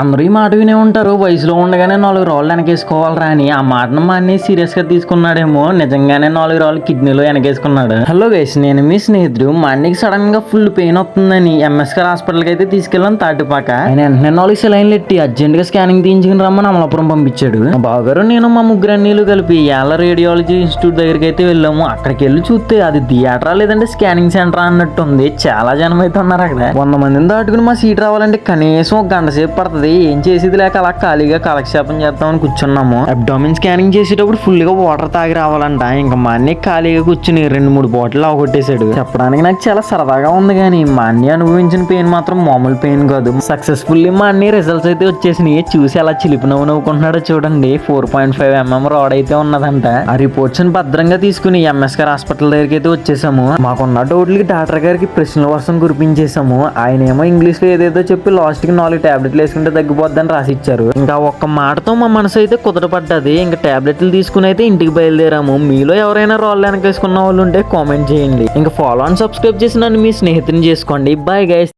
అందరూ ఈ మాట వినే ఉంటారు. వయసులో ఉండగానే నాలుగు రాళ్ళు వెనకేసుకోవాలరా అని. ఆ మాటను మా అన్నయ్య సీరియస్గా తీసుకున్నాడేమో. నిజంగానే నాలుగు రాళ్ళు కిడ్నీలో వెనకేసుకున్నాడు. హలో గైస్ నేను మీ స్నేహితుడు. మా అన్నయ్యకి సడన్గా ఫుల్ పెయిన్ వస్తుందని ఎంఎస్కర్ హాస్పిటల్కి అయితే తీసుకెళ్ళాను తాటిపాక. ఆయన వెంటనే నాలుగు సెలైన్లు ఎట్టి అర్జెంట్గా స్కానింగ్ తీయించుకుని రమ్మని అమలాపురం పంపించాడు. మా బావగారు నేను మా ముగ్గురు అన్నీలు కలిపి ఎలా రేడియాలజీ ఇన్స్టిట్యూట్ దగ్గరికి అయితే వెళ్ళాము. అక్కడికి వెళ్ళి చూస్తే అది థియేటరా లేదంటే స్కానింగ్ సెంటర్ అన్నట్టుంది. చాలా జనం అయితే ఉన్నారు అక్కడ. వంద మందిని దాటుకుని మా సీట్ రావాలంటే కనీసం ఒక గంట సేపు పడుతుంది. ఏం చేసేది లేక అలా ఖాళీగా కాలక్షేపం చేద్దామని కూర్చున్నాము. అబ్డామిన్ స్కానింగ్ చేసేటప్పుడు ఫుల్గా వాటర్ తాగి రావాలంట. ఇంకా మా అన్నయ్య ఖాళీగా కూర్చుని రెండు మూడు బాటిల్ అవగొట్టేశాడు చెప్పడానికి నాకు చాలా సరదాగా ఉంది కానీ మా అన్నయ్య అనుభవించిన పెయిన్ మాత్రం మామూలు పెయిన్ కాదు. సక్సెస్ఫుల్లీ మా అన్ని రిజల్ట్స్ అయితే వచ్చేసినాయి. చూసి అలా చిలిపి నవ్వు నవ్వుకుంటున్నాడో చూడండి. Four point five MM road అయితే ఉన్నదంట. ఆ రిపోర్ట్స్ని భద్రంగా తీసుకుని ఎంఎస్ఆర్ హాస్పిటల్ దగ్గరికి అయితే వచ్చేసాము. మాకున్న డౌట్లకి డాక్టర్ గారికి ప్రశ్నల వర్షం కురిపించేసాము. ఆయన ఏమో ఇంగ్లీష్లో ఏదేదో చెప్పి లాస్ట్కి నాలుగు టాబ్లెట్లు వేసుకుంటే తగ్గిపోద్దని రాసి ఇచ్చారు ఇంకా ఒక్క మాటతో మా మనసు అయితే కుదరపడ్డది ఇంకా టాబ్లెట్లు తీసుకుని అయితే ఇంటికి బయలుదేరాము. మీలో ఎవరైనా రాళ్ళు వెనకేసుకున్న వాళ్ళు ఉంటే కామెంట్ చేయండి. ఇంకా ఫాలో అండ్ సబ్స్క్రైబ్ చేసి నన్ను మీ స్నేహితుని చేసుకోండి. Bye guys